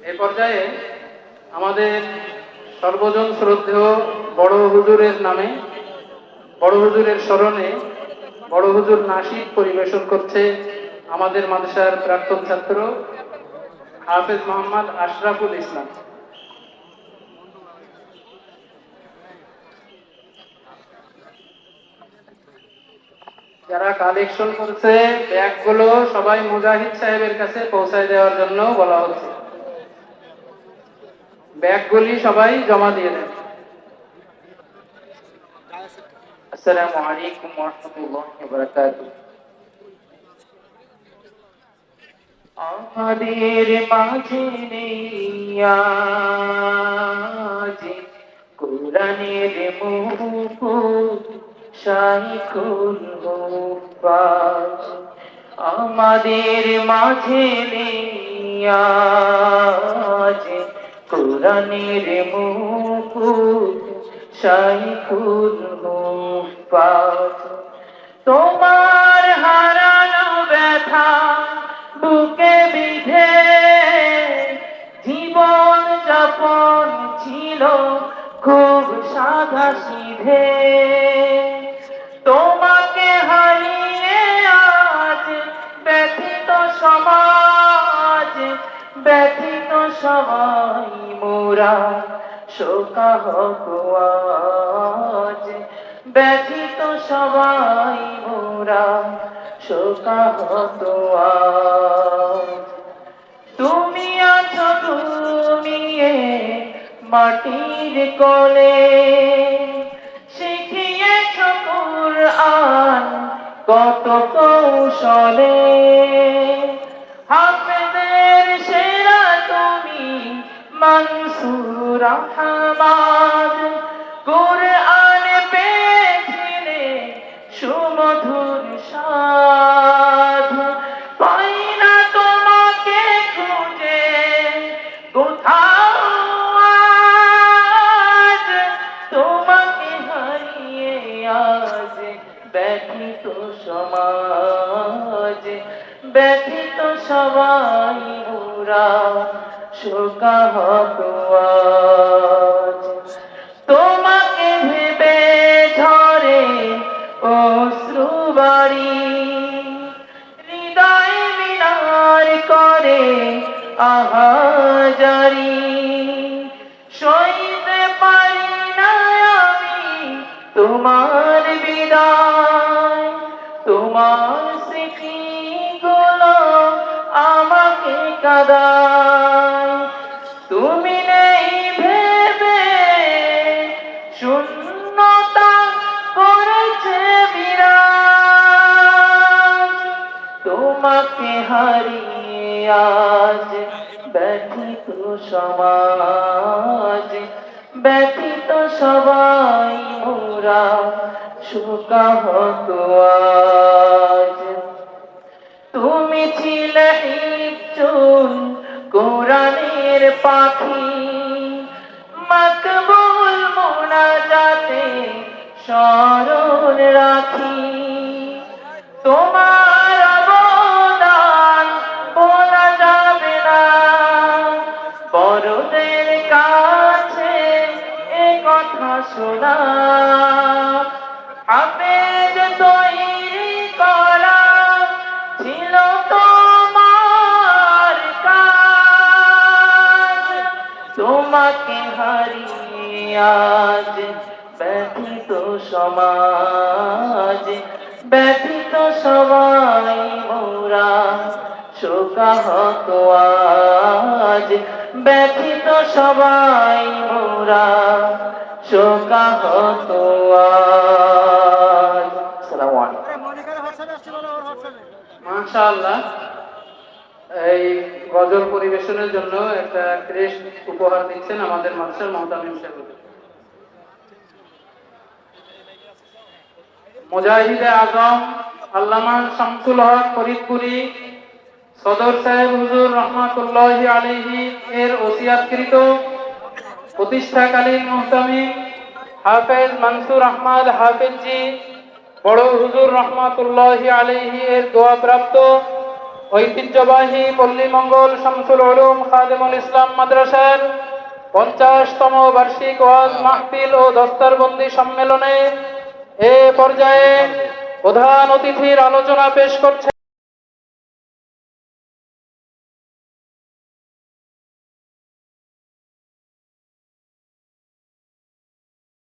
এ পর্যায়ে আমাদের সর্বজন শ্রদ্ধেয় বড় হুজুরের নামে, বড় হুজুরের স্মরণে বড় হুজুর নাসিক পরিবেশন করছে আমাদের মাদ্রাসার প্রাক্তন ছাত্র হাফেজ মোহাম্মদ আশরাফুল ইসলাম। যারা কালেকশন করছে, ব্যাগগুলো সবাই মুজাহিদ সাহেবের কাছে পৌঁছায় দেওয়ার জন্য বলা হচ্ছে। ব্যাগগুলি সবাই জমা দিয়ে দেন। আসসালামু আলাইকুম ওয়া রাহমাতুল্লাহি ওয়া বারাকাতুহু আমাদের মাঝে নেই আজ। কোরআনের মুকুট শাইখুল আমাদের মাঝে নেই কোরআনের মুকুট তোমার হারানো ব্যথা বুকে বিধে, জীবন যাপন ছিল খুব সাদা সিধে। তোমাকে হারিয়ে আজ ব্যথিত সমাজ, ব্যথিত সবাই মোরা শোকাহত আজ। ব্যথিত সবাই মোরা শোকাহত আজ। তুমি আছো ঘুমিয়ে মাটির কোলে। শিখিয়েছ কুরআন কত কৌশলে। হাফেজের মনসুর আহমাদ কুরআন পেয়েছিলে সুমধুর সাধ পাই না তোমাকে খুঁজে, কোথাও তোমাকে হারিয়ে আজ ব্যথিত সমাজ, ব্যথিত সবাই মোরা শোকাহত তোমাকে ভেবে ঝরে অশ্রু বাড়ি। হৃদয় মিনার করে আহাজারি। সইতে পারি না আমি তোমার বিদায়। তোমার আমাকে তুমি নেই ভেবে শূন্যতা করেছে বিরাজ। তোমাকে হারিয়ে আজ ব্যথিত সমাজ, ব্যথিত সবাই মোরা শোকাহত আজ। তুমি ছিলে চুল কোরআনের পাখি। মকবুল মোনাজাতে স্মরণ রাখি। তোমার অবদান বলা যাবে না। বড়দের কাছে এ কথা শোনা। আবেদ তোমাকে হারিয়ে আজ ব্যথিত সমাজ ব্যথিত সবাই মোরা শোকাহত আজ ব্যথিত সবাই মোরা শোকাহত আজ। মাশাআল্লাহ। এই গজল পরিবেশনের জন্য একটা ক্রেস্ট উপহার দিচ্ছেন আমাদের মাদ্রাসার মহতামিম সাহেব মুজাহিদে আজম, আল্লামা শামসুল হক ফরিদপুরি, সদর সাহেব হুজুর রহমাতুল্লাহ আলাইহি এর ওসিয়াতকৃত প্রতিষ্ঠাকালীন মুহতামিম হাফেজ মনসুর আহমদ হাফেজজি, বড় হুজুর রহমাতুল্লাহ আলাইহি এর দোয়াপ্রাপ্ত ঐতিহ্যবাহী পল্লী মঙ্গল শামসুল আলম খাদেমুল ইসলাম মাদ্রাসার পঞ্চাশতম বার্ষিক ওয়াজ মাহফিল ও দস্তারবন্দি সম্মেলনে এ পর্যায়ে প্রধান অতিথির আলোচনা পেশ করছে